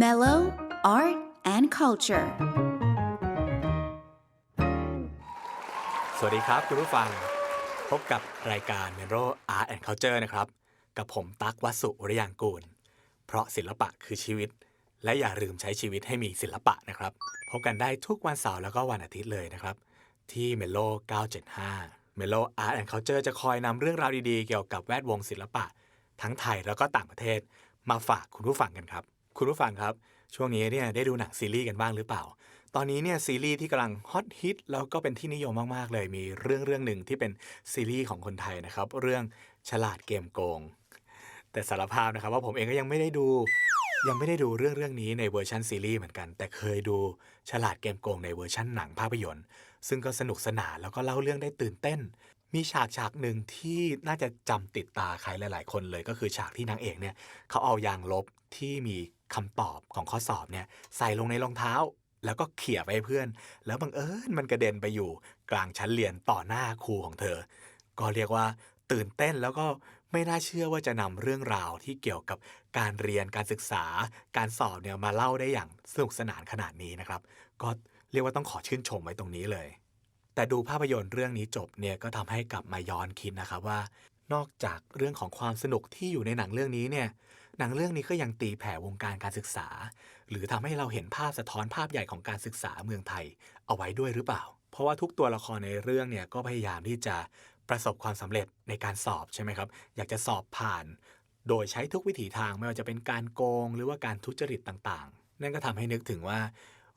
Mellow Art and Culture สวัสดีครับคุณผู้ฟัง พบกับรายการ m e r o Art and Culture นะครับ กับผมตั๊กวสุวริยางกูล เพราะศิลปะคือชีวิต และอย่าลืมใช้ชีวิตให้มีศิลปะนะครับ พบกันได้ทุกวันเสาร์แล้วก็วันอาทิตย์เลยนะครับ ที่ m e l o 975 m e l o Art and Culture จะคอยนำเรื่องราวดีๆ เกี่ยวกับแวดวงศิลปะ ทั้งไทยแล้วก็ต่างประเทศ มาฝากคุณผู้ฟังกันครับ คุณผู้ฟังครับ ช่วงนี้เนี่ยได้ดูหนังซีรีส์กันบ้างหรือเปล่า ตอนนี้เนี่ยซีรีส์ที่กำลังฮอตฮิตแล้วก็เป็นที่นิยมมากๆเลยมีเรื่องเรื่องหนึ่งที่เป็นซีรีส์ของคนไทยนะครับ เรื่องฉลาดเกมโกง แต่สารภาพนะครับว่าผมเองก็ยังไม่ได้ดูยังไม่ได้ดูเรื่องเรื่องนี้ในเวอร์ชันซีรีส์เหมือนกัน แต่เคยดูฉลาดเกมโกงในเวอร์ชันหนังภาพยนตร์ ซึ่งก็สนุกสนานแล้วก็เล่าเรื่องได้ตื่นเต้น มีฉากฉากหนึ่งที่น่าจะจำติดตาใครหลาย ๆ คนเลยก็คือฉากที่นางเอกเนี่ยเขาเอายางลบที่มีคำตอบของข้อสอบเนี่ยใส่ลงในรองเท้า แล้วก็เขี่ยไปให้เพื่อน แล้วบังเอิญมันกระเด็นไปอยู่ กลางชั้นเรียนต่อหน้าครูของเธอ ก็เรียกว่าตื่นเต้นแล้วก็ไม่น่าเชื่อว่าจะนำเรื่องราวที่เกี่ยวกับการเรียนการศึกษา การสอบเนี่ยมาเล่าได้อย่างสนุกสนานขนาดนี้นะครับ ก็เรียกว่าต้องขอชื่นชมไว้ตรงนี้เลย แต่ดูภาพยนตร์เรื่องนี้จบเนี่ยก็ทำให้กลับมาย้อนคิดนะครับว่า นอกจากเรื่องของความสนุกที่อยู่ในหนังเรื่องนี้เนี่ยหนังเรื่องนี้ก็ยังตีแผ่วงการการศึกษา หรือทำให้เราเห็นภาพสะท้อนภาพใหญ่ของการศึกษาเมืองไทยเอาไว้ด้วยหรือเปล่า เพราะว่าทุกตัวละครในเรื่องเนี่ยก็พยายามที่จะประสบความสำเร็จในการสอบใช่ไหมครับ อยากจะสอบผ่าน โดยใช้ทุกวิถีทางไม่ว่าจะเป็นการโกงหรือว่าการทุจริตต่างๆ นั่นก็ทำให้นึกถึงว่า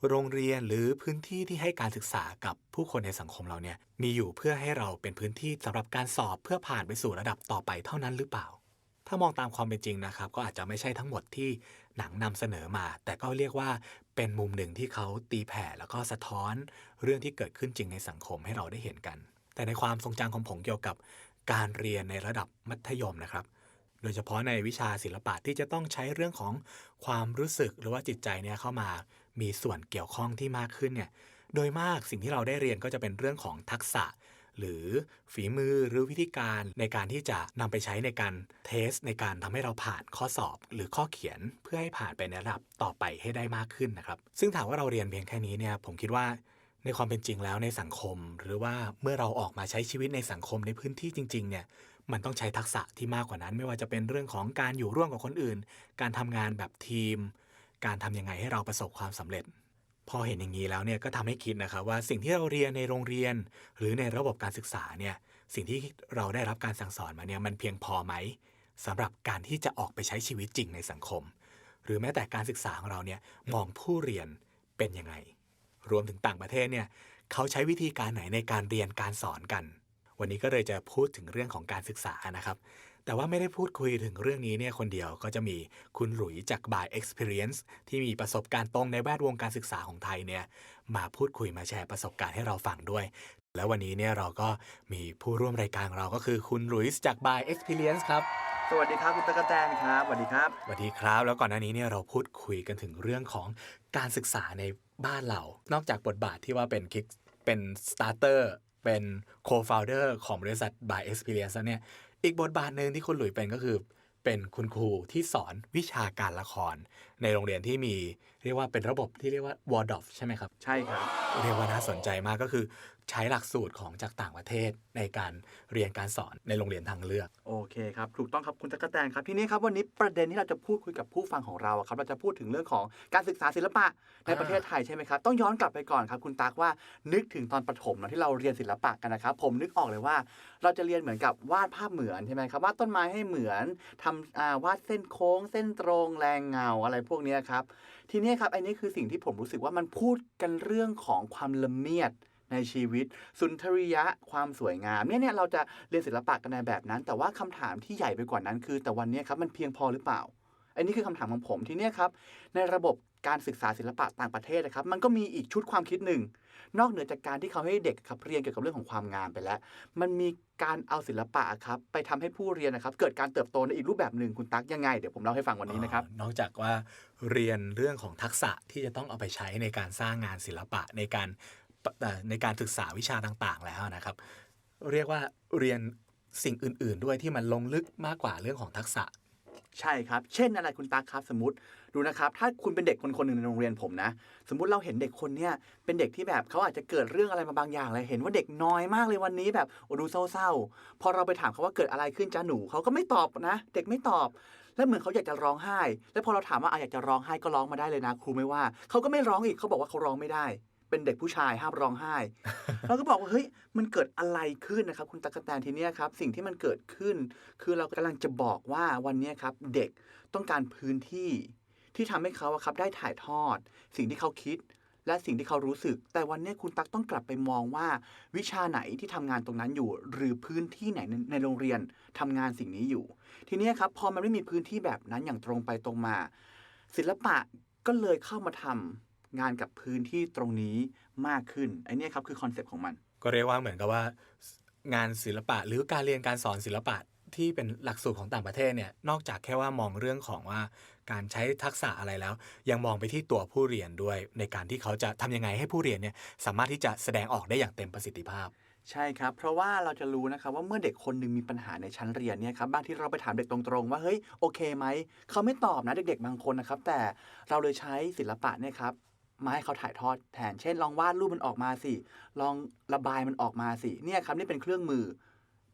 โรงเรียนหรือพื้นที่ที่ให้การศึกษากับผู้คนในสังคมเราเนี่ยมีอยู่เพื่อให้เราเป็นพื้นที่สำหรับการสอบเพื่อผ่านไปสู่ระดับต่อไปเท่านั้นหรือเปล่า ถ้ามองตามความเป็นจริงนะครับ ก็อาจจะไม่ใช่ทั้งหมดที่หนังนำเสนอมา แต่ก็เรียกว่าเป็นมุมหนึ่งที่เขาตีแผ่แล้วก็สะท้อนเรื่องที่เกิดขึ้นจริงในสังคมให้เราได้เห็นกัน แต่ในความทรงจำของผมเกี่ยวกับการเรียนในระดับมัธยมนะครับโดยเฉพาะในวิชาศิลปะที่จะต้องใช้เรื่องของความรู้สึกหรือว่าจิตใจเนี่ยเข้ามา มีส่วนเกี่ยวข้องที่มากขึ้นเนี่ยโดยมากสิ่งที่เราได้เรียนก็จะเป็นเรื่องของทักษะ หรือฝีมือหรือวิธีการในการที่จะนำไปใช้ในการเทส ในการทำให้เราผ่านข้อสอบ หรือข้อเขียนเพื่อให้ผ่านไปในระดับต่อไปให้ได้มากขึ้นนะครับ ซึ่งถามว่าเราเรียนเพียงแค่นี้เนี่ยผมคิดว่าในความเป็นจริงแล้วในสังคม หรือว่าเมื่อเราออกมาใช้ชีวิตในสังคมในพื้นที่จริง ๆ เนี่ยมันต้องใช้ทักษะที่มากกว่านั้น ไม่ว่าจะเป็นเรื่องของการอยู่ร่วมกับคนอื่น การทำงานแบบทีม การทำยังไงให้เราประสบความสำเร็จ พอเห็นอย่างนี้แล้วเนี่ยก็ทำให้คิดนะครับว่าสิ่งที่เราเรียนในโรงเรียน หรือในระบบการศึกษาเนี่ยสิ่งที่เราได้รับการสั่งสอนมาเนี่ยมันเพียงพอไหมสำหรับการที่จะออกไปใช้ชีวิตจริงในสังคม หรือแม้แต่การศึกษาของเราเนี่ยมองผู้เรียนเป็นยังไง รวมถึงต่างประเทศเนี่ยเขาใช้วิธีการไหนในการเรียนการสอนกัน วันนี้ก็เลยจะพูดถึงเรื่องของการศึกษานะครับ แต่ว่าไม่ได้พูดคุยถึงเรื่องนี้เนี่ยคนเดียวก็จะมีคุณหลุยจาก By Experience ที่มีประสบการณ์ตรงในแวดวงการศึกษาของไทยเนี่ยมาพูดคุยมาแชร์ประสบการณ์ให้เราฟังด้วย แล้ววันนี้เนี่ยเราก็มีผู้ร่วมรายการของเราก็คือคุณหลุยส์จาก By Experience ครับสวัสดีครับคุณตะกกะแตนครับสวัสดีครับสวัสดีครับ แล้วก่อนหน้านี้เนี่ยเราพูดคุยกันถึงเรื่องของการศึกษาในบ้านเรา นอกจากบทบาทที่ว่าเป็นคิกเป็นสตาร์เตอร์เป็นโคฟาวเดอร์ของบริษัท By Experience แล้วเนี่ย อีกบทบาทหนึ่งที่คุณหลุยเป็นก็คือเป็นคุณครูที่สอนวิชาการละคร ในโรงเรียนที่มีเรียกว่าเป็นระบบที่เรียกว่า w a r d o f ใช่ไหมครับ ใช่ครับ เรียกว่าน่าสนใจมากก็คือ ใช้หลักสูตรของจากต่างประเทศในการเรียนการสอนในโรงเรียนทางเลือก โอเคครับ ถูกต้องครับคุณตะกกะแตนครับ ทีนี้ครับวันนี้ประเด็นที่เราจะพูดคุยกับผู้ฟังของเราครับ เราจะพูดถึงเรื่องของการศึกษาศิลปะในประเทศไทยใช่ไหมครับ ต้องย้อนกลับไปก่อนครับ คุณตักว่านึกถึงตอนประถมนะที่เราเรียนศิลปะกันนะครับ ผมนึกออกเลยว่า เราจะเรียนเหมือนกับวาดภาพเหมือนใช่ไหมครับวาดต้นไม้ให้เหมือนทำวาดเส้นโค้ง เส้นตรงแรงเงาอะไรพวกนี้ครับทีนี้ครับอันนี้คือสิ่งที่ผมรู้สึกว่ามันพูดกันเรื่องของความละเมียด ในชีวิต สุนทรียะความสวยงามเนี่ยเนี่ยเราจะเรียนศิลปะกันในแบบนั้น แต่ว่าคำถามที่ใหญ่ไปกว่านั้นคือ แต่วันนี้ครับมันเพียงพอหรือเปล่า อันนี้คือคำถามของผมทีเนี้ยครับในระบบการศึกษาศิลปะต่างประเทศนะครับมันก็มีอีกชุดความคิดหนึ่ง นอกเหนือจากการที่เขาให้เด็กครับเรียนเกี่ยวกับเรื่องของความงามไปแล้ว มันมีการเอาศิลปะครับไปทำให้ผู้เรียนนะครับ เกิดการเติบโตในอีกรูปแบบหนึ่งคุณตั๊กยังไง เดี๋ยวผมเล่าให้ฟังวันนี้นะครับ นอกจากว่าเรียนเรื่องของทักษะที่จะต้องเอาไปใช้ในการสร้างงานศิลปะในการ ในการศึกษาวิชาต่างๆ แล้วนะครับ เรียกว่าเรียนสิ่งอื่น ๆ ด้วยที่มันลงลึกมากกว่าเรื่องของทักษะ ใช่ครับ เช่นอะไรคุณตั๊กครับสมมติดูนะครับ ถ้าคุณเป็นเด็กคนคนหนึ่งในโรงเรียนผมนะ สมมติเราเห็นเด็กคนเนี้ยเป็นเด็กที่แบบเขาอาจจะเกิดเรื่องอะไรมาบางอย่างเลยเห็นว่าเด็กน้อยมากเลยวันนี้แบบโอ้ดูเศร้าๆ พอเราไปถามเขาว่าเกิดอะไรขึ้นจ้าหนูเขาก็ไม่ตอบนะ เด็กไม่ตอบ แล้วเหมือนเขาอยากจะร้องไห้ แล้วพอเราถามว่าอะอยากจะร้องไห้ก็ร้องมาได้เลยนะ ครูไม่ว่าเขาก็ไม่ร้องอีกเขาบอกว่าเขาร้องไม่ได้ เป็นเด็กผู้ชายห้ามร้องไห้ เราก็บอกว่าเฮ้ยมันเกิดอะไรขึ้นนะครับ คุณตะกกะแตนทีเนี้ยครับ สิ่งที่มันเกิดขึ้น คือเรากำลังจะบอกว่าวันเนี้ยครับ เด็กต้องการพื้นที่ที่ทำให้เขาอะครับได้ถ่ายทอด สิ่งที่เขาคิด และสิ่งที่เขารู้สึก แต่วันเนี้ยคุณตักต้องกลับไปมองว่า วิชาไหนที่ทำงานตรงนั้นอยู่ หรือพื้นที่ไหนในในโรงเรียนทำงานสิ่งนี้อยู่ ทีเนี้ยครับพอมันไม่มีพื้นที่แบบนั้นอย่างตรงไปตรงมา ศิลปะก็เลยเข้ามาทำ งานกับพื้นที่ตรงนี้มากขึ้นไอ้เนี่ยครับคือคอนเซปต์ของมัน ก็เรียกว่าเหมือนกับว่างานศิลปะหรือการเรียนการสอนศิลปะที่เป็นหลักสูตรของต่างประเทศเนี่ยนอกจากแค่ว่ามองเรื่องของว่าการใช้ทักษะอะไรแล้ว ยังมองไปที่ตัวผู้เรียนด้วย ในการที่เขาจะทำยังไงให้ผู้เรียนเนี่ยสามารถที่จะแสดงออกได้อย่างเต็มประสิทธิภาพ ใช่ครับ เพราะว่าเราจะรู้นะครับว่าเมื่อเด็กคนหนึ่งมีปัญหาในชั้นเรียนเนี่ยครับบางทีเราไปถามเด็กตรงๆ ว่าเฮ้ยโอเคไหมเขาไม่ตอบนะเด็กๆบางคนนะครับแต่เราเลยใช้ศิลปะเนี่ยครับ มาให้เขาถ่ายทอดแทน เช่น ลองวาดรูปมันออกมาสิ ลองระบายมันออกมาสิ เนี่ยครับนี่เป็นเครื่องมือ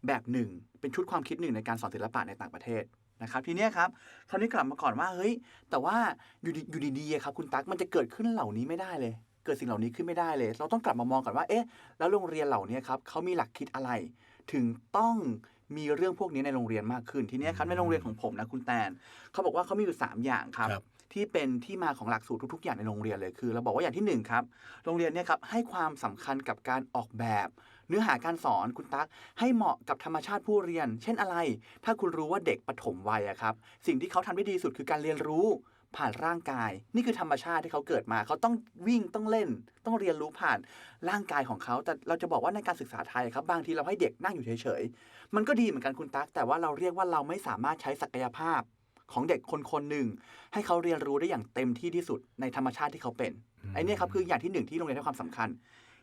แบบหนึ่ง เป็นชุดความคิดหนึ่งในการสอนศิลปะในต่างประเทศนะครับทีนี้ครับคราวนี้กลับมาก่อนว่าเฮ้ย แต่ว่าอยู่ดีอยู่ดีๆครับคุณตั๊กมันจะเกิดขึ้นเหล่านี้ไม่ได้เลย เกิดสิ่งเหล่านี้ขึ้นไม่ได้เลย เราต้องกลับมามองก่อนว่าเอ๊ะแล้วโรงเรียนเหล่านี้ครับเขามีหลักคิดอะไร ถึงต้องมีเรื่องพวกนี้ในโรงเรียนมากขึ้น ทีนี้ครับในโรงเรียนของผมนะคุณแตนเขาบอกว่าเขามีอยู่ 3 อย่างครับครับ ที่เป็นที่มาของหลักสูตรทุกๆ อย่างในโรงเรียนเลยคือเราบอกว่าอย่างที่หนึ่งครับโรงเรียนเนี่ยครับให้ความสำคัญกับการออกแบบ เนื้อหาการสอนคุณตั๊กให้เหมาะกับธรรมชาติผู้เรียน เช่นอะไร ถ้าคุณรู้ว่าเด็กปฐมวัยอะครับสิ่งที่เขาทำได้ดีสุดคือการเรียนรู้ผ่านร่างกาย นี่คือธรรมชาติที่เขาเกิดมา เขาต้องวิ่งต้องเล่น ต้องเรียนรู้ผ่านร่างกายของเขา แต่เราจะบอกว่าในการศึกษาไทยครับ บางทีเราให้เด็กนั่งอยู่เฉยๆ มันก็ดีเหมือนกันคุณตั๊กแต่ว่าเราเรียกว่าเราไม่สามารถใช้ศักยภาพ ของเด็กคนคนหนึ่งให้เขาเรียนรู้ได้อย่างเต็มที่ที่สุดในธรรมชาติที่เขาเป็นไอ้เนี่ยครับคืออย่างที่หนึ่งที่โรงเรียนให้ความสำคัญ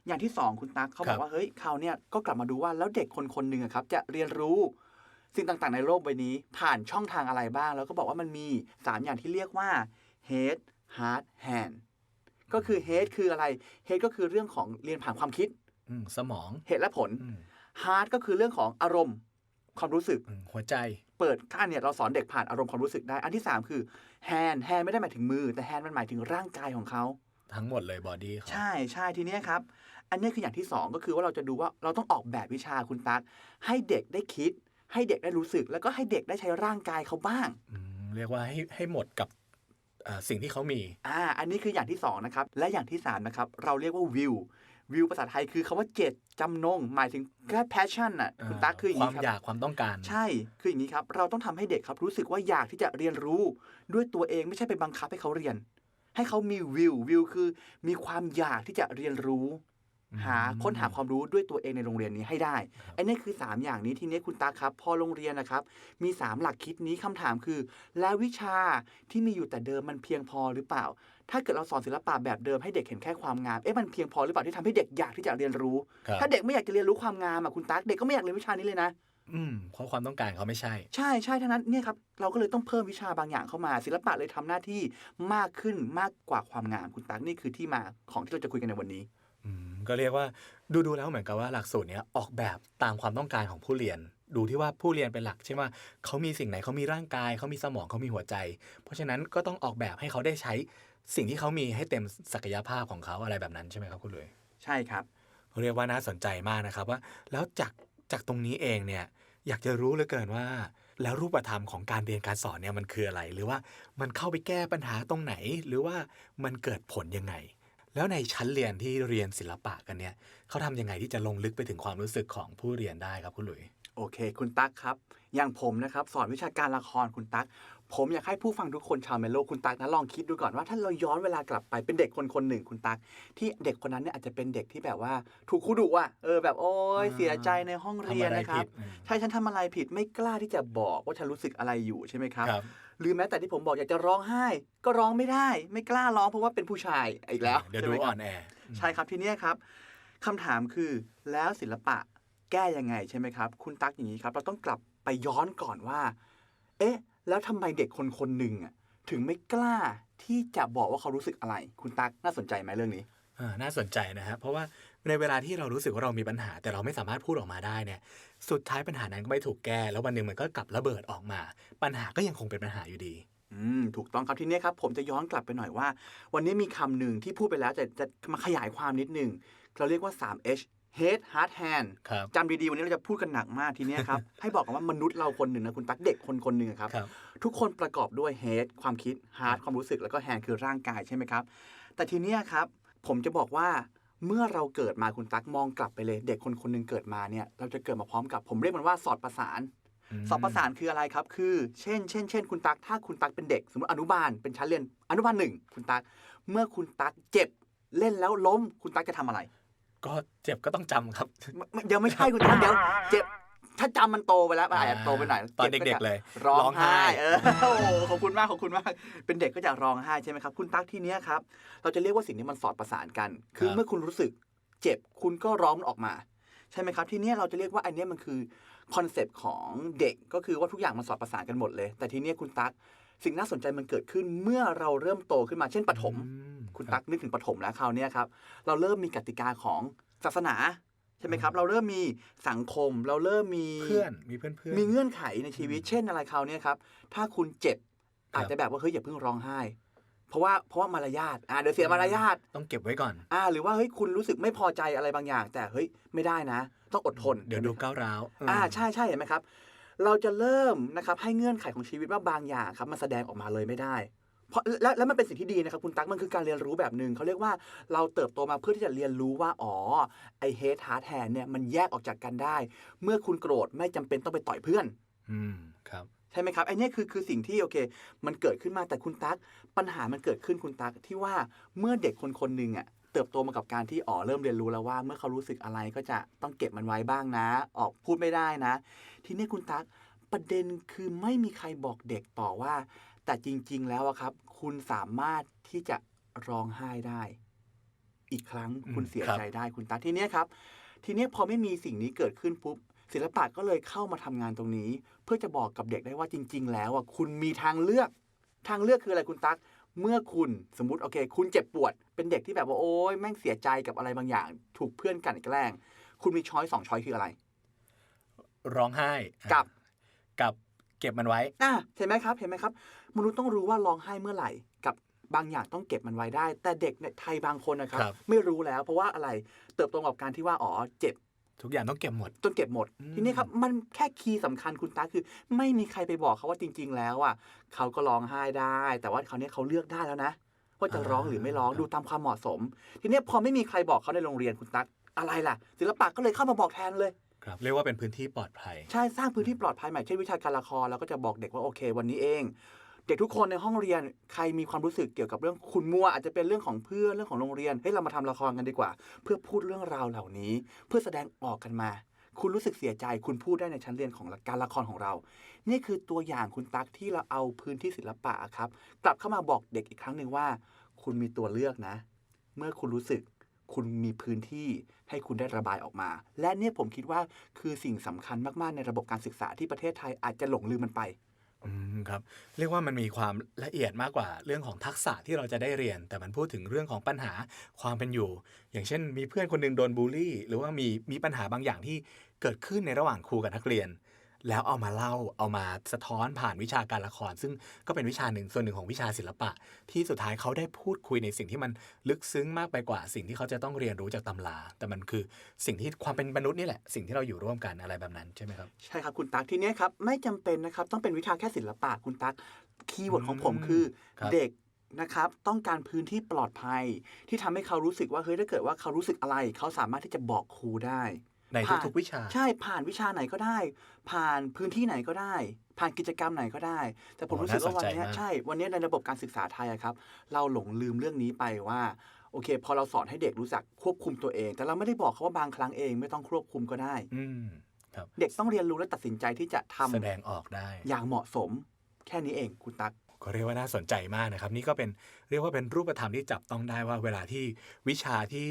อย่างที่สองคุณตั๊กเขาบอกว่าเฮ้ยเขาวเนี่ยก็กลับมาดูว่าแล้วเด็กคนคนหนึ่งอะครับจะเรียนรู้สิ่งต่างๆ ในโลกใบนี้ ผ่านช่องทางอะไรบ้าง แล้วก็บอกว่ามันมี 3 อย่างที่เรียกว่า head heart hand ก็คือ head คืออะไร head ก็คือเรื่องของเรียนผ่านความคิดอืมสมองเหตุและผลอืม heart ก็คือเรื่องของอารมณ์ ความรู้สึกอืมหัวใจ เปิดขั้นเนี่ยเราสอนเด็กผ่านอารมณ์ความรู้สึกได้ อันที่ 3 คือ hand hand ไม่ได้หมายถึงมือ แต่ hand มันหมายถึงร่างกายของเขาทั้งหมดเลยบอดี้เขาใช่ใช่ทีเนี้ยครับ อันเนี้ยคืออย่างที่สองก็คือว่าเราจะดูว่าเราต้องออกแบบวิชาคุณตั๊กให้เด็กได้คิด ให้เด็กได้รู้สึก แล้วก็ให้เด็กได้ใช้ร่างกายเขาบ้างอืมเรียกว่าให้ให้หมดกับอ่าสิ่งที่เขามีอ่าอันนี้คืออย่างที่สองนะครับและอย่างที่สามนะครับเราเรียกว่าวิว วิวภาษาไทยคือคาว่าเจตจำนง หมายถึงแค่ passion น่ะคุณตั๊กคืออย่างความนี้ครับอยากความต้องการ ใช่คืออย่างนี้ครับ เราต้องทำให้เด็กครับรู้สึกว่าอยากที่จะเรียนรู้ด้วยตัวเองไม่ใช่ไปบังคับให้เขาเรียน ให้เขามีวิววิวคือ มีความอยากที่จะเรียนรู้ หาค้นหาความรู้ด้วยตัวเองในโรงเรียนนี้ให้ได้ครับไอ้นี่คือ 3 อย่างนี้ทีนี้คุณตาครับ พอโรงเรียนนะครับ มี 3 หลักคิดนี้คำถามคือ แล้ววิชาที่มีอยู่แต่เดิมมันเพียงพอหรือเปล่า ถ้าเกิดเราสอนศิลปะแบบเดิมให้เด็กเห็นแค่ความงาม เอ๊ะมันเพียงพอหรือเปล่าที่ทำให้เด็กอยากที่จะเรียนรู้ครับถ้าเด็กไม่อยากจะเรียนรู้ความงามอะคุณตั๊กเด็กก็ไม่อยากเรียนวิชานี้เลยนะ อืมเพราะความต้องการเขาไม่ใช่ ใช่ใช่ทั้งนั้นเนี่ยครับเราก็เลยต้องเพิ่มวิชาบางอย่างเข้ามา ศิลปะเลยทำหน้าที่มากขึ้นมากกว่าความงามคุณตั๊กนี่คือที่มาของที่เราจะคุยกันในวันนี้อืมก็เรียกว่าดูดูแล้วเหมือนกับว่าหลักสูตรเนี้ยออกแบบตามความต้องการของผู้เรียน ดูที่ว่าผู้เรียนเป็นหลักใช่ไหมว่าเขามีสิ่งไหนเขามีร่างกายเขามีสมองเขามีหัวใจ เพราะฉะนั้นก็ต้องออกแบบให้เขาได้ใช้ สิ่งที่เขามีให้เต็มศักยภาพของเขาอะไรแบบนั้นใช่ไหมครับคุณหลุยใช่ครับเรียกว่าน่าสนใจมากนะครับว่า แล้วจากจากตรงนี้เองเนี่ยอยากจะรู้เหลือเกินว่า แล้วรูปธรรมของการเรียนการสอนเนี่ยมันคืออะไร หรือว่ามันเข้าไปแก้ปัญหาตรงไหน หรือว่ามันเกิดผลยังไง แล้วในชั้นเรียนที่เรียนศิลปะกันเนี่ยเขาทำยังไงที่จะลงลึกไปถึงความรู้สึกของผู้เรียนได้ครับคุณหลุยโอเค คุณตั๊กครับ อย่างผมนะครับ สอนวิชาการละครคุณตั๊ก ผมอยากให้ผู้ฟังทุกคนชาวเมโลคุณตั๊กนะลองคิดดูก่อนว่าถ้าเราย้อนเวลากลับไปเป็นเด็กคนคนหนึ่งคุณตั๊กที่เด็กคนนั้นเนี่ยอาจจะเป็นเด็กที่แบบว่า ถูกครูดุอะเออแบบโอ้ยอ่าเสียใจในห้องเรียนนะครับทำอะไรผิดอืมใช่ฉันทำอะไรผิดไม่กล้าที่จะบอกว่าฉันรู้สึกอะไรอยู่ใช่ไหมครับครับ หรือแม้แต่ที่ผมบอกอยากจะร้องไห้ ก็ร้องไม่ได้ ไม่กล้าร้องเพราะว่าเป็นผู้ชายอีกแล้วเดี๋ยวใช่ดูไหมคอ่รัอบนแอใช่ครับทีเนี้ยครับคำถามคือแล้วศิลปะแก้ยังไงใช่ไหมครับ คุณตั๊กอย่างนี้ครับ เราต้องกลับไปย้อนก่อนว่า เอ๊ะ แล้วทำไมเด็กคนคนหนึ่งอะถึงไม่กล้าที่จะบอกว่าเขารู้สึกอะไร คุณตั๊กน่าสนใจไหมเรื่องนี้อ่าน่าสนใจนะฮะเพราะว่าในเวลาที่เรารู้สึกว่าเรามีปัญหา แต่เราไม่สามารถพูดออกมาได้เนี่ยสุดท้ายปัญหานั้นก็ไม่ถูกแก้ แล้ววันหนึ่งมันก็กลับระเบิดออกมา ปัญหาก็ยังคงเป็นปัญหาอยู่ดีอืมถูกต้องครับทีเนี้ยครับ ผมจะย้อนกลับไปหน่อยว่า วันนี้มีคำหนึ่งที่พูดไปแล้วจะจะมาขยายความนิดหนึ่งเราเรียกว่า 3H head heart hand ครับ จำดีๆ วันนี้เราจะพูดกันหนักมากทีเนี้ยครับ ให้บอกกันว่ามนุษย์เราคนหนึ่งนะคุณตั๊กเด็กคนคนหนึ่งอะครับ ครับ ทุกคนประกอบด้วย head ความคิด heart ความรู้สึกแล้วก็ hand คือร่างกายใช่ไหมครับ แต่ทีเนี้ยครับ ผมจะบอกว่าเมื่อเราเกิดมาคุณตั๊กมองกลับไปเลย เด็กคนคนหนึ่งเกิดมาเนี่ยเราจะเกิดมาพร้อมกับผมเรียกมันว่าสอดประสานสอบประสานคืออะไรครับ คือ เช่น เช่น เช่น คุณตัก ถ้าคุณตักเป็นเด็ก สมมติอนุบาล เป็นชั้นเรียน อนุบาลหนึ่ง คุณตัก เมื่อคุณตักเจ็บ เล่นแล้วล้ม คุณตักจะทำอะไร ก็เจ็บก็ต้องจำครับไม่ไม่เดี๋ยวไม่ใช่คุณตักเดี๋ยวเจ็บถ้าจำมันโตไปแล้วมันอาจจะโตไปหน่อยตอนจ็บเด็กจะๆเลย ร้องร้องไห้ไห้เออโอ้โหขอบคุณมากขอบคุณมากเป็นเด็กก็จะร้องไห้ใช่ไหมครับ คุณตักที่เนี้ยครับเราจะเรียกว่าสิ่งนี้มันสอดประสานกัน คือเมื่อคุณรู้สึกเจ็บคุณก็ร้องมันออกมา ใช่ไหมครับ ทีเนี้ยเราจะเรียกว่าอันเนี้ยมันคือคอนเซปต์ของเด็กก็คือว่าทุกอย่างมันสอดประสานกันหมดเลย แต่ทีเนี้ยคุณตั๊ก สิ่งน่าสนใจมันเกิดขึ้นเมื่อเราเริ่มโตขึ้นมาเช่นปฐมอืมคุณตั๊กนึกถึงปฐมแล้วคราวเนี้ยครับ เราเริ่มมีกติกาของศาสนาใช่ไหมครับ เราเริ่มมีสังคม เราเริ่มมีเพื่อนมีเพื่อนเพื่อนมีเงื่อนไขในชีวิต เช่นอะไรคราวเนี้ยครับ ถ้าคุณเจ็บครับอาจจะแบบว่าเฮ้ยอย่าเพิ่งร้องไห้ เพราะว่าเพราะว่ามารยาทอ่าเดี๋ยวเสียมารยาทต้องเก็บไว้ก่อน อ่า หรือว่าเฮ้ยคุณรู้สึกไม่พอใจอะไรบางอย่าง แต่เฮ้ยไม่ได้นะ ต้องอดทน เดี๋ยวดูก้าวร้าว อ่าใช่ใช่เห็นไหมครับ เราจะเริ่มนะครับให้เงื่อนไขของชีวิตว่าบางอย่างครับมันแสดงออกมาเลยไม่ได้เพราะแล้วแล้วมันเป็นสิ่งที่ดีนะครับคุณตั๊กมันคือการเรียนรู้แบบหนึ่งเขาเรียกว่าเราเติบโตมาเพื่อที่จะเรียนรู้ว่าอ๋อไอเฮดฮาร์ดแฮนเนี่ยมันแยกออกจากกันได้ เมื่อคุณโกรธไม่จำเป็นต้องไปต่อยเพื่อน อืมครับใช่ไหมครับไอเนี้ยคือคือสิ่งที่โอเค มันเกิดขึ้นมาแต่คุณตั๊กปัญหามันเกิดขึ้นคุณตั๊กที่ว่าเมื่อเด็กคนคนหนึ่งอะ เติบโตมากับการที่อ๋อเริ่มเรียนรู้แล้วว่า เมื่อเขารู้สึกอะไรก็จะต้องเก็บมันไว้บ้างนะ ออกพูดไม่ได้นะ ทีนี้คุณตั๊กประเด็นคือไม่มีใครบอกเด็กต่อว่า แต่จริง ๆ แล้วอะครับ คุณสามารถที่จะร้องไห้ได้ อีกครั้งอืมคุณเสียครับใจได้คุณตั๊กทีเนี้ยครับ ทีเนี้ยพอไม่มีสิ่งนี้เกิดขึ้นปุ๊บศิลปะก็เลยเข้ามาทำงานตรงนี้ เพื่อจะบอกกับเด็กได้ว่าจริง ๆ แล้วอะคุณมีทางเลือก ทางเลือกคืออะไรคุณตั๊ก เมื่อคุณสมมติโอเค คุณเจ็บปวด เป็นเด็กที่แบบว่าโอ๊ยแม่งเสียใจกับอะไรบางอย่าง ถูกเพื่อนกลันแกล้ง คุณมีช้อยสองช้อยคืออะไร ร้องไห้กับกับเก็บมันไว้อะเห็นไหมครับ เห็นไหมครับ มนุษย์ต้องรู้ว่าร้องไห้เมื่อไหร่ กับบางอย่างต้องเก็บมันไว้ได้ แต่เด็กในไทยบางคนนะครับครับไม่รู้แล้ว เพราะว่าอะไร เติบโตกับการที่ว่าอ๋อเจ็บ ทุกอย่างต้องเก็บหมดจนเก็บหมดอืมทีนี้ครับมันแค่คีย์สำคัญคุณตาคือ ไม่มีใครไปบอกเขาว่าจริง ๆ แล้วอะเขาก็ร้องไห้ได้ แต่ว่าคราวนี้เขาเลือกได้แล้วนะว่าจะร้องหรือไม่ร้องดูตามความเหมาะสม ทีนี้พอไม่มีใครบอกเขาในโรงเรียนคุณตั๊กอะไรล่ะ ศิลปะก็เลยเข้ามาบอกแทนเลยครับเรียกว่าเป็นพื้นที่ปลอดภัย ใช่ สร้างพื้นที่ปลอดภัยใหม่เช่นวิชาการละครแล้วก็จะบอกเด็กว่าโอเค วันนี้เอง เด็กทุกคนในห้องเรียนใครมีความรู้สึกเกี่ยวกับเรื่องคุณมัว อาจจะเป็นเรื่องของเพื่อนเรื่องของโรงเรียนเฮ้ยเรามาทำละครกันดีกว่า เพื่อพูดเรื่องราวเหล่านี้ เพื่อแสดงออกกันมา คุณรู้สึกเสียใจคุณพูดได้ในชั้นเรียนของการละครของเรา นี่คือตัวอย่างคุณตั๊กที่เราเอาพื้นที่ศิลปะครับ กลับเข้ามาบอกเด็กอีกครั้งหนึ่งว่า คุณมีตัวเลือกนะ เมื่อคุณรู้สึกคุณมีพื้นที่ให้คุณได้ระบายออกมา และเนี่ยผมคิดว่าคือสิ่งสำคัญมากๆในระบบการศึกษาที่ประเทศไทยอาจจะหลงลืมมันไป อืมครับเรียกว่ามันมีความละเอียดมากกว่าเรื่องของทักษะที่เราจะได้เรียน แต่มันพูดถึงเรื่องของปัญหาความเป็นอยู่ อย่างเช่น มีเพื่อนคนหนึงโดนบูลลี่ หรือว่ามีมีปัญหาบางอย่างที่เกิดขึ้นในระหว่างครูกับนักเรียน แล้วเอามาเล่าเอามาสะท้อนผ่านวิชาการละคร ซึ่งก็เป็นวิชาหนึ่งส่วนหนึ่งของวิชาศิลปะ ที่สุดท้ายเขาได้พูดคุยในสิ่งที่มันลึกซึ้งมากไปกว่า สิ่งที่เขาจะต้องเรียนรู้จากตำรา แต่มันคือสิ่งที่ความเป็นมนุษย์นี่แหละ สิ่งที่เราอยู่ร่วมกันอะไรแบบนั้นใช่ไหมครับใช่ครับคุณตั๊กทีเนี้ยครับไม่จำเป็นนะครับต้องเป็นวิชาแค่ศิลปะคุณตั๊กคีย์เวิร์ดของผมคือครับเด็กนะครับต้องการพื้นที่ปลอดภัย ที่ทำให้เขารู้สึกว่าเฮ้ยถ้าเกิดว่าเขารู้สึกอะไร เขาสามารถที่จะบอกครูได้ ในผ่านทุกๆวิชา ใช่ผ่านวิชาไหนก็ได้ ผ่านพื้นที่ไหนก็ได้ ผ่านกิจกรรมไหนก็ได้ แต่ผมโอ้รู้สึกว่าวันน่าสนใจเนี้ยมากใช่วันเนี้ยในระบบการศึกษาไทยอะครับ เราหลงลืมเรื่องนี้ไปว่าโอเค พอเราสอนให้เด็กรู้จักควบคุมตัวเอง แต่เราไม่ได้บอกเขาว่าบางครั้งเองไม่ต้องควบคุมก็ได้อืมครับเด็กต้องเรียนรู้และตัดสินใจที่จะทำแสดงออกได้ อย่างเหมาะสม แค่นี้เองคุณตั๊กก็เรียกว่าน่าสนใจมากนะครับ นี่ก็เป็นเรียกว่าเป็นรูปธรรมที่จับต้องได้ว่าเวลาที่วิชาที่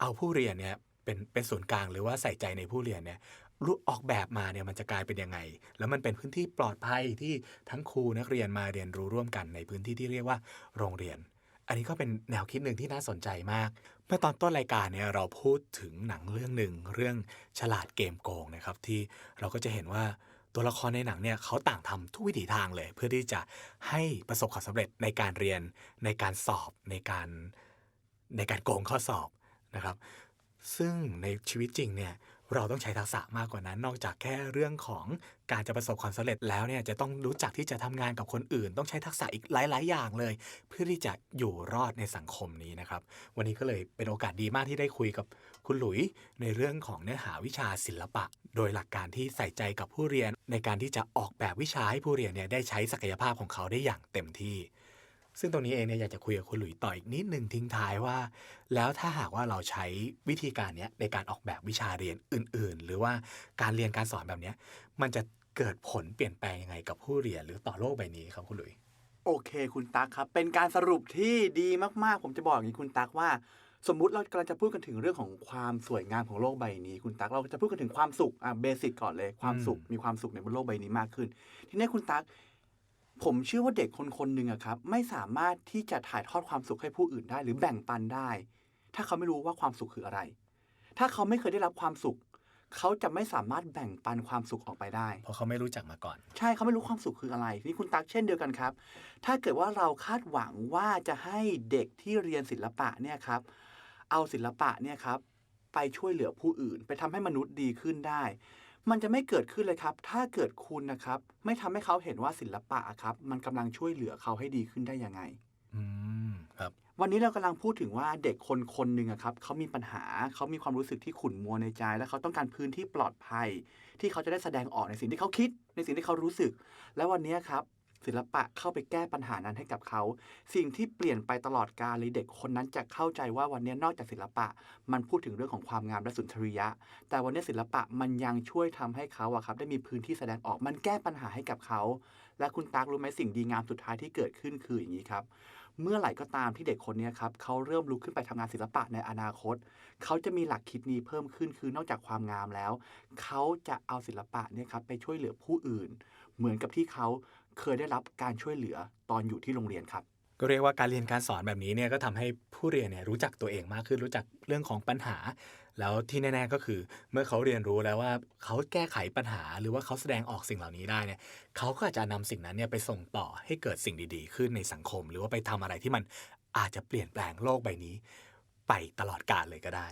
เอาผู้เรียนเนี่ย เป็นเป็นศูนย์กลางหรือว่าใส่ใจในผู้เรียนเนี่ยรู้ออกแบบมาเนี่ยมันจะกลายเป็นยังไง แล้วมันเป็นพื้นที่ปลอดภัยที่ทั้งครูนักเรียนมาเรียนรู้ร่วมกันในพื้นที่ที่เรียกว่าโรงเรียน อันนี้ก็เป็นแนวคิดหนึ่งที่น่าสนใจมาก เมื่อตอนต้นรายการเนี่ยเราพูดถึงหนังเรื่องหนึ่งเรื่องฉลาดเกมโกงนะครับที่เราก็จะเห็นว่าตัวละครในหนังเนี่ยเขาต่างทำทุกวิถีทางเลย เพื่อที่จะให้ประสบความสำเร็จในการเรียนในการสอบในการในการโกงข้อสอบนะครับ ซึ่งในชีวิตจริงเนี่ยเราต้องใช้ทักษะมากกว่านั้น นอกจากแค่เรื่องของการจะประสบความสำเร็จแล้วเนี่ยจะต้องรู้จักที่จะทำงานกับคนอื่น ต้องใช้ทักษะอีกหลาย ๆ อย่างเลย เพื่อที่จะอยู่รอดในสังคมนี้นะครับ วันนี้ก็เลยเป็นโอกาสดีมากที่ได้คุยกับคุณหลุย ในเรื่องของเนื้อหาวิชาศิลปะ โดยหลักการที่ใส่ใจกับผู้เรียน ในการที่จะออกแบบวิชาให้ผู้เรียนเนี่ยได้ใช้ศักยภาพของเขาได้อย่างเต็มที่ ซึ่งตรงนี้เองเนี่ยอยากจะคุยกับคุณหลุยต่ออีกนิดหนึ่งทิ้งท้ายว่า แล้วถ้าหากว่าเราใช้วิธีการเนี้ยในการออกแบบวิชาเรียนอื่น ๆ หรือว่าการเรียนการสอนแบบเนี้ยมันจะเกิดผลเปลี่ยนแปลงยังไงกับผู้เรียนหรือต่อโลกใบนี้ครับคุณหลุยโอเคคุณตั๊กครับ เป็นการสรุปที่ดีมากๆ ผมจะบอกอย่างนี้คุณตั๊กว่า สมมุติเรากำลังจะพูดกันถึงเรื่องของความสวยงามของโลกใบนี้ คุณตั๊กเราจะพูดกันถึงความสุขอะเบสิกก่อนเลยความสุขมมีความสุขในบนโลกใบนี้มากขึ้น ทีนี้คุณตั๊ก ผมเชื่อว่าเด็กคนคนหนึ่งอะครับ ไม่สามารถที่จะถ่ายทอดความสุขให้ผู้อื่นได้ หรือแบ่งปันได้ ถ้าเขาไม่รู้ว่าความสุขคืออะไร ถ้าเขาไม่เคยได้รับความสุข เขาจะไม่สามารถแบ่งปันความสุขออกไปได้ เพราะเขาไม่รู้จักมาก่อน ใช่เขาไม่รู้ความสุขคืออะไร นี่คุณตั๊กเช่นเดียวกันครับ ถ้าเกิดว่าเราคาดหวังว่าจะให้เด็กที่เรียนศิลปะเนี่ยครับ เอาศิลปะเนี่ยครับไปช่วยเหลือผู้อื่น ไปทำให้มนุษย์ดีขึ้นได้ มันจะไม่เกิดขึ้นเลยครับ ถ้าเกิดคุณนะครับ ไม่ทำให้เขาเห็นว่าศิลปะครับ มันกำลังช่วยเหลือเขาให้ดีขึ้นได้ยังไงอืมครับวันนี้เรากำลังพูดถึงว่าเด็กคนคนหนึ่งอะครับเขามีปัญหาเขามีความรู้สึกที่ขุ่นมัวในใจ และเขาต้องการพื้นที่ปลอดภัย ที่เขาจะได้แสดงออกในสิ่งที่เขาคิด ในสิ่งที่เขารู้สึก และวันนี้ครับ ศิลปะเข้าไปแก้ปัญหานั้นให้กับเขา สิ่งที่เปลี่ยนไปตลอดกาลเลยเด็กคนนั้นจะเข้าใจว่าวันนี้นอกจากศิลปะ มันพูดถึงเรื่องของความงามและสุนทรียะ แต่วันนี้ศิลปะมันยังช่วยทำให้เขาอะครับได้มีพื้นที่แสดงออกมันแก้ปัญหาให้กับเขา และคุณตักรู้ไหมสิ่งดีงามสุดท้ายที่เกิดขึ้นคืออย่างนี้ครับเมื่อไหร่ก็ตามที่เด็กคนนี้ครับเขาเริ่มลุกขึ้นไปทำงานศิลปะในอนาคต เขาจะมีหลักคิดนี้เพิ่มขึ้นคือนอกจากความงามแล้ว เขาจะเอาศิลปะเนี่ยครับไปช่วยเหลือผู้อื่น เหมือนกับที่เขา เคยได้รับการช่วยเหลือตอนอยู่ที่โรงเรียนครับ ก็เรียกว่าการเรียนการสอนแบบนี้เนี่ยก็ทำให้ผู้เรียนเนี่ยรู้จักตัวเองมากขึ้นรู้จักเรื่องของปัญหา แล้วที่แน่ๆก็คือ เมื่อเขาเรียนรู้แล้วว่าเขาแก้ไขปัญหา หรือว่าเขาแสดงออกสิ่งเหล่านี้ได้เนี่ยเขาก็อาจจะนำสิ่งนั้นเนี่ยไปส่งต่อให้เกิดสิ่งดีๆ ขึ้นในสังคม หรือว่าไปทำอะไรที่มันอาจจะเปลี่ยนแปลงโลกใบนี้ ไปตลอดกาลเลยก็ได้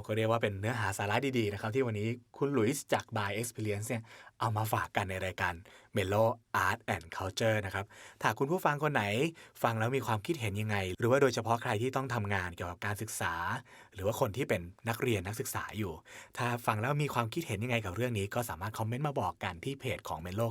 ผมก็เรียกว่าเป็นเนื้อหาสาระดีๆนะครับที่วันนี้คุณหลุยส์จาก By Experience เนี่ยเอามาฝากกันในรายการ Melo Art and Culture นะครับถ้าคุณผู้ฟังคนไหนฟังแล้วมีความคิดเห็นยังไง หรือว่าโดยเฉพาะใครที่ต้องทำงานเกี่ยวกับการศึกษา หรือว่าคนที่เป็นนักเรียนนักศึกษาอยู่ ถ้าฟังแล้วมีความคิดเห็นยังไงกับเรื่องนี้ ก็สามารถคอมเมนต์มาบอกกันที่เพจของ Melo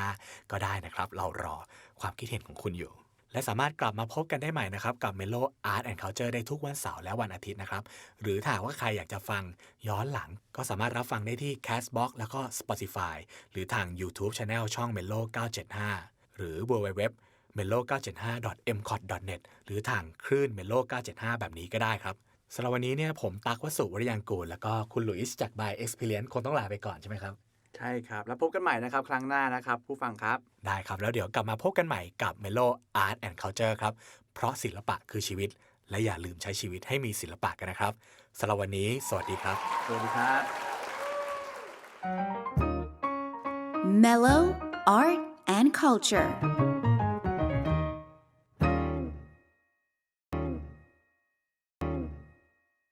975 ก็ได้นะครับ เรารอความคิดเห็นของคุณอยู่ และสามารถกลับมาพบกันได้ใหม่นะครับ กับ Melo Art and Culture ได้ทุกวันเสาร์และวันอาทิตย์นะครับ หรือถ้าว่าใครอยากจะฟังย้อนหลัง ก็สามารถรับฟังได้ที่ Castbox แล้วก็ Spotify หรือทาง YouTube Channel ช่อง Melo 975 หรือ www melo 975 m c o t net หรือทางคลื่น Melo 975 แบบนี้ก็ได้ครับสำหรับวันนี้เนี่ยผมตักวสุวริยังกูลแล้วก็คุณหลุยส์จาก By Experience คงต้องลาไปก่อนใช่ไหมครับ ใช่ครับ แล้วพบกันใหม่นะครับ ครั้งหน้านะครับ ผู้ฟังครับ ได้ครับ แล้วเดี๋ยวกลับมาพบกันใหม่กับ Melo Art and Culture ครับ เพราะศิลปะคือชีวิต และอย่าลืมใช้ชีวิตให้มีศิลปะกันนะครับสำหรับวันนี้ สวัสดีครับ สวัสดีครับ Mellow Art and Culture